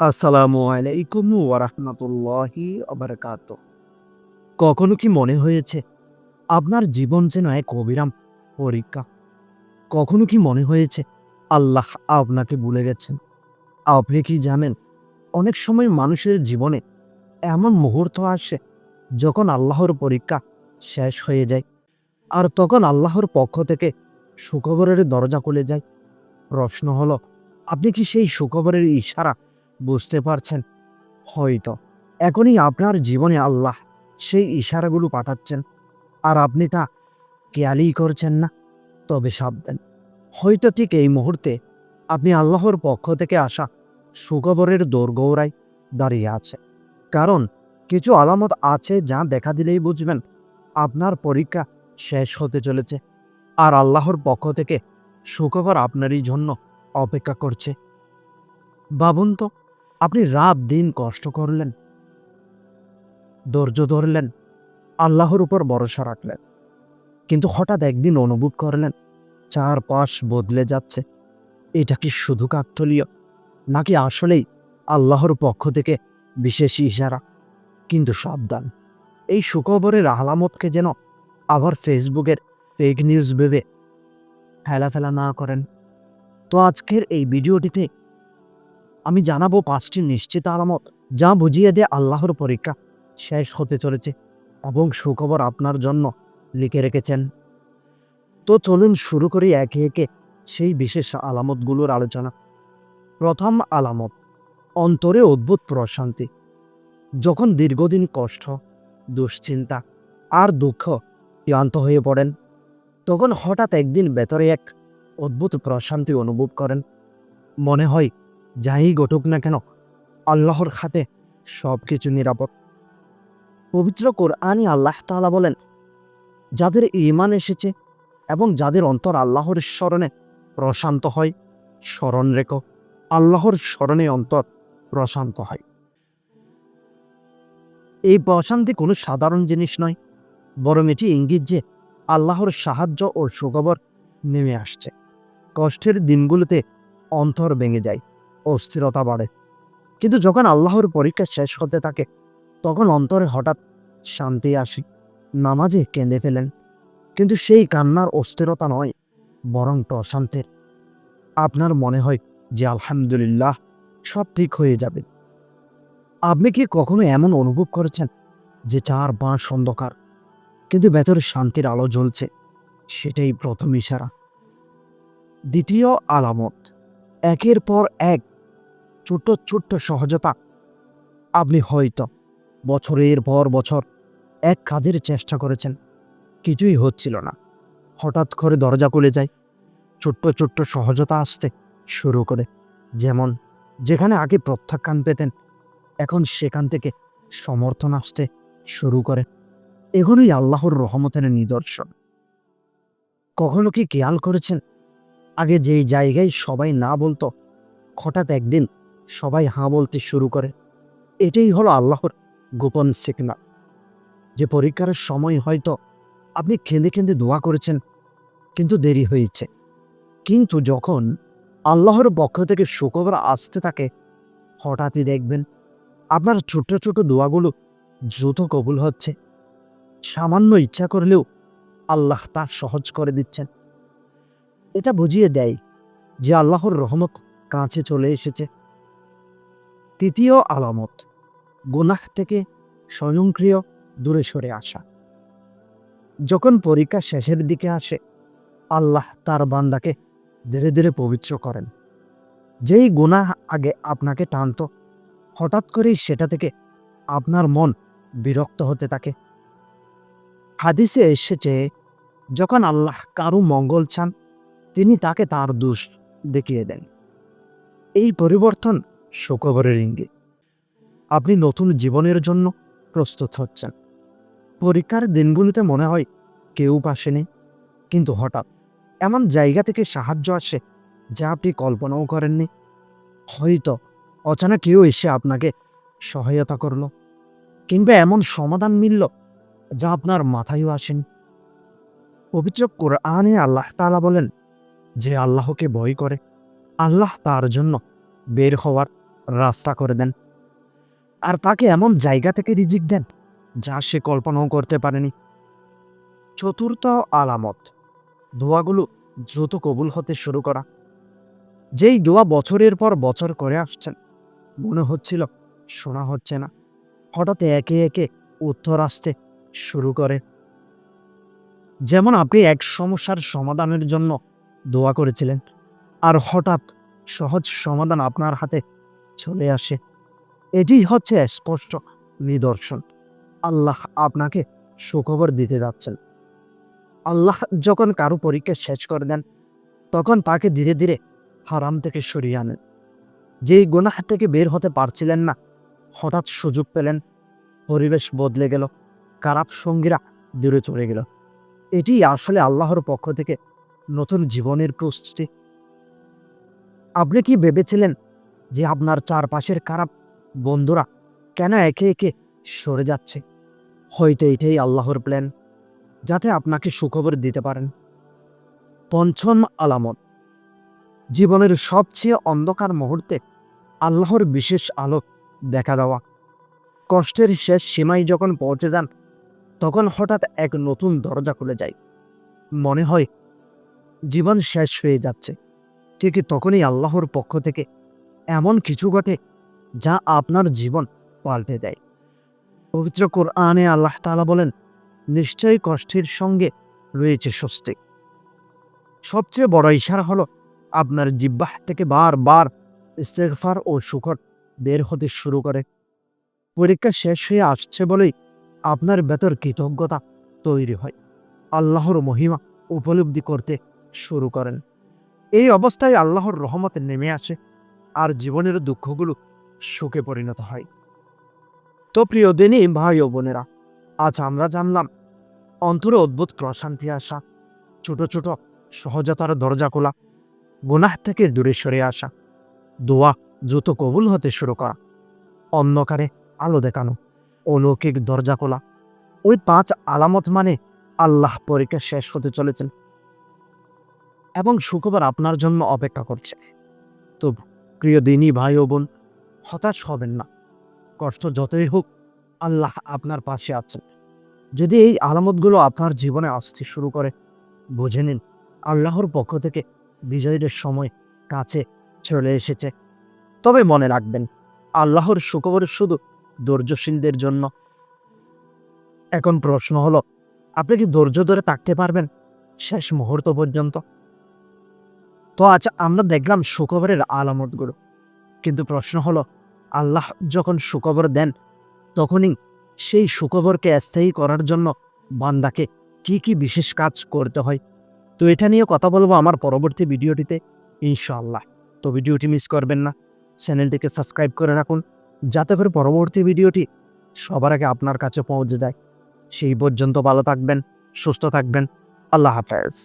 আসসালামু আলাইকুম ওয়ারাহমাতুল্লাহি আবরকাত কখনো কি মনে হয়েছে আপনার জীবন যেন এক অবিরাম পরীক্ষা? কখনো কি মনে হয়েছে আল্লাহ আপনাকে ভুলে গেছেন? আপনি কি জানেন অনেক সময় মানুষের জীবনে এমন মুহূর্ত আসে যখন আল্লাহর পরীক্ষা শেষ হয়ে যায় আর তখন আল্লাহর পক্ষ থেকে সুখবরের দরজা খুলে যায়? প্রশ্ন হলো, আপনি কি সেই সুখবরের ইশারা বুঝতে পারছেন? হয়তো। এখনই আপনার জীবনে আল্লাহ সেই ইশারাগুলো পাঠাচ্ছেন। আর আপনি তা খেয়ালই করছেন না। তবে সাবধান। হয়তো ঠিক এই মুহূর্তে আপনি আল্লাহর পক্ষ থেকে আসা সুখবরের দোরগৌড়ায় দাঁড়িয়ে আছে। কারণ কিছু আলামত আছে যা দেখা দিলেই বুঝবেন। আপনার পরীক্ষা শেষ হতে চলেছে। আর আল্লাহর পক্ষ থেকে সুখবর আপনারই জন্য অপেক্ষা করছে। ভাবুন তো আপনি রাত দিন কষ্ট করলেন, ধৈর্য ধরলেন, আল্লাহর উপর ভরসা রাখলেন। কিন্তু হঠাৎ একদিন অনুভব করলেন, চারপাশ বদলে যাচ্ছে। এটা কি শুধু কাকতলীয়, নাকি আসলেই আল্লাহর পক্ষ থেকে বিশেষ ইশারা? কিন্তু সাবধান, এই সুখবরের আলামতকে যেন আবার ফেসবুকের ফেক নিউজ ভেবে ফেলা না করেন। তো আজকের এই ভিডিওটিতে আমি জানাব পাঁচটি নিশ্চিত আলামত, যা বুঝিয়ে দেয় আল্লাহর পরীক্ষা। শেষ হতে চলেছে। এবং সুখবর আপনার জন্য লিখে রেখেছেন। তো চলুন শুরু করি একে একে সেই বিশেষ আলামতগুলোর আলোচনা। প্রথম আলামত, অন্তরে অদ্ভুত প্রশান্তি। যখন দীর্ঘদিন কষ্ট, দুশ্চিন্তা আর দুঃখ ক্লান্ত হয়ে পড়েন, তখন হঠাৎ একদিন ভেতরে এক অদ্ভুত প্রশান্তি অনুভব করেন। মনে হয় যাই ঘটুক না কেন, আল্লাহর খাতে সব কিছু নিরাপদ। পবিত্র কোরআনই আল্লাহ তাআলা বলেন, যাদের ইমান এসেছে এবং যাদের অন্তর আল্লাহর স্মরণে প্রশান্ত হয়, স্মরণ রেখো, আল্লাহর স্মরণে অন্তর প্রশান্ত হয়। এই প্রশান্তি কোনো সাধারণ জিনিস নয়, বরং এটি ইঙ্গিত যে আল্লাহর সাহায্য ও সুখবর নেমে আসছে। কষ্টের দিনগুলোতে অন্তর ভেঙে যায়। অস্থিরতা বাড়ে। কিন্তু যখন আল্লাহর পরীক্ষা শেষ হতে থাকে, তখন অন্তরে হঠাৎ শান্তি আসে, নামাজে কেঁদে ফেলেন। কিন্তু সেই কান্নার অস্থিরতা নয়, বরং প্রশান্তের আপনার মনে হয় যে আলহামদুলিল্লাহ সব ঠিক হয়ে যাবে। আপনি কি কখনো এমন অনুভব করেছেন যে চার বাঁশ অন্ধকার, কিন্তু ভেতরে শান্তির আলো জ্বলছে? সেটাই প্রথম ইশারা। দ্বিতীয় আলামত, একের পর এক ছোট্ট ছোট্ট সহজতা। আপনি হয়তো বছরের পর বছর এক কাজের চেষ্টা করেছেন, কিছুই হচ্ছিল না। হঠাৎ করে দরজা খুলে যায়, ছোট্ট ছোট্ট সহজতা আসতে শুরু করে। যেমন যেখানে আগে প্রত্যাখ্যান পেতেন, এখন সেখান থেকে সমর্থন আসতে শুরু করে। এগুলোই আল্লাহর রহমতের নিদর্শন। কখনো কি খেয়াল করেছেন? আগে যেই জায়গায় সবাই না বলতো, হঠাৎ একদিন সবাই হাঁ বলতে শুরু করে। এটাই হলো আল্লাহর গোপন সিগনাল যে পরীক্ষার সময় হয়তো আপনি কেঁদে কেঁদে দোয়া করেছেন, কিন্তু দেরি হয়েছে। কিন্তু যখন আল্লাহর পক্ষ থেকে শুক্রবার আসতে থাকে, হঠাৎই দেখবেন আপনার ছোট ছোট দোয়াগুলো দ্রুত কবুল হচ্ছে। সামান্য ইচ্ছা করলেও আল্লাহ তা সহজ করে দিচ্ছেন। এটা বুঝিয়ে দেয় যে আল্লাহর রহমত কাছে চলে এসেছে। তৃতীয় আলামত, গুনাহ থেকে স্বয়ংক্রিয় দূরে সরে আসা। যখন পরীক্ষা শেষের দিকে আসে, আল্লাহ তার বান্দাকে ধীরে ধীরে পবিত্র করেন। যেই গুনাহ আগে আপনাকে টানত, হঠাৎ করেই সেটা থেকে আপনার মন বিরক্ত হতে থাকে। হাদিসে এসেছে, যখন আল্লাহ কারু মঙ্গল চান, তিনি তাকে তার দোষ দেখিয়ে দেন। এই পরিবর্তন সুখবরের ইঙ্গিত। আপনি নতুন জীবনের জন্য প্রস্তুত হচ্ছেন। পরীক্ষার দিনগুলিতে মনে হয় কেউ পাশে নেই। কিন্তু হঠাৎ এমন জায়গা থেকে সাহায্য আসে যা আপনি কল্পনাও করেননি। হয়তো অচানক কেউ এসে আপনাকে সহায়তা করল কিংবা এমন সমাধান মিলল যা আপনার মাথায়ও আসেনি। পবিত্র কোরআনে আল্লাহ তাআলা বলেন, যে আল্লাহকে ভয় করে, আল্লাহ তার জন্য বের হওয়ার রাস্তা করে দেন। আর তাকে এমন জায়গা থেকে রিজিক দেন, যা সে কল্পনাও করতে পারেনি। চতুর্থ আলামত, দোয়াগুলো দ্রুত কবুল হতে শুরু করা। যেই দোয়া বছরের পর বছর করে আসছেন, মনে হচ্ছিল শোনা হচ্ছে না। হঠাৎ একে একে উত্তর আসতে শুরু করে। যেমন আপনি এক সমস্যার সমাধানের জন্য দোয়া করেছিলেন, আর হঠাৎ সহজ সমাধান আপনার হাতে চলে আসে। এটি হচ্ছে স্পষ্ট নিদর্শন। আল্লাহ আপনাকে সুখবর দিতে যাচ্ছেন। আল্লাহ যখন কারও পরীক্ষা শেষ করে দেন, তখন তাকে ধীরে ধীরে হারাম থেকে সরিয়ে আনেন। যেই গুনাহ থেকে বের হতে পারছিলেন না, হঠাৎ সুযোগ পেলেন, পরিবেশ বদলে গেল, খারাপ সঙ্গীরা দূরে চলে গেল। এটি আসলে আল্লাহর পক্ষ থেকে নতুন জীবনের প্রস্তুতি। আপনি কি ভেবেছিলেন যে আপনার চারপাশের খারাপ বন্ধুরা কেন একে একে সরে যাচ্ছে? হয়তো এটাই আল্লাহর প্ল্যান যাতে আপনাকে সুখবর দিতে পারেন। পঞ্চম আলামত, জীবনের সবচেয়ে অন্ধকার মুহূর্তে আল্লাহর বিশেষ আলো দেখা দেওয়া। কষ্টের শেষ সীমায় যখন পৌঁছে যান, তখন হঠাৎ এক নতুন দরজা খুলে যায়। মনে হয়, জীবন শেষ হয়ে যাচ্ছে। ঠিক তখনই আল্লাহর পক্ষ থেকে এমন কিছু ঘটে যা আপনার জীবন পাল্টে দেয়। পবিত্র কোরআনে আল্লাহ তালা বলেন, নিশ্চয়ই কষ্টের সঙ্গে রয়েছে স্বস্তি। সবচেয়ে বড় ইশারা হলো আপনার জিব্বাহ থেকে বারবার ইস্তেগফার ও সুখর বের হতে শুরু করে। পরীক্ষা শেষ হয়ে আসছে বলেই আপনার ভেতর কৃতজ্ঞতা তৈরি হয়। আল্লাহর মহিমা উপলব্ধি করতে শুরু করেন। এই অবস্থায় আল্লাহর রহমত নেমে আসে। আর জীবনের দুঃখগুলো সুখে পরিণত হয়। তো প্রিয় দিনই ভাই ও বোনেরা, আজ আমরা জানলাম, অন্তরে অদ্ভুত প্রশান্তি আসা, ছোট ছোট সহজতার দরজা খোলা গুনাহ থেকে দূরে সরে আসা, দোয়া দ্রুত কবুল হতে শুরু করা, অন্ধকারে আলো দেখানো, অলৌকিক দরজা খোলা ওই পাঁচ আলামত মানে আল্লাহ পরীক্ষা শেষ হতে চলেছেন। এবং সুখবর আপনার জন্য অপেক্ষা করছে। তো প্রিয় দিনী ভাই ও বোন, হতাশ হবেন না। কষ্ট যতই হোক, আল্লাহ আপনার পাশে আছেন। যদি এই আলামতগুলো আপনার জীবনে আসতে শুরু করে, বুঝে নিন, আল্লাহর পক্ষ থেকে বিজয়ীদের সময় কাছে চলে এসেছে। তবে মনে রাখবেন, আল্লাহর সুখবর শুধু ধৈর্যশীলদের জন্য। এখন প্রশ্ন হলো, আপনি কি ধৈর্য ধরে থাকতে পারবেন শেষ মুহূর্ত পর্যন্ত? তো আজ আমরা দেখলাম সুখবরের আলামতগুলো। কিন্তু প্রশ্ন হলো, আল্লাহ যখন সুখবর দেন, তখনই সেই সুখবরকে স্থায়ী করার জন্য বান্দাকে কি কি বিশেষ কাজ করতে হয়? তো এটা নিয়ে কথা বলব আমার পরবর্তী ভিডিওটিতে, ইনশাআল্লাহ। তো ভিডিওটি মিস করবেন না। চ্যানেলটিকে সাবস্ক্রাইব করে রাখুন, যাতে করে পরবর্তী ভিডিওটি সবার আগে আপনার কাছে পৌঁছে যায়। সেই পর্যন্ত ভালো থাকবেন, সুস্থ থাকবেন। আল্লাহ হাফেজ।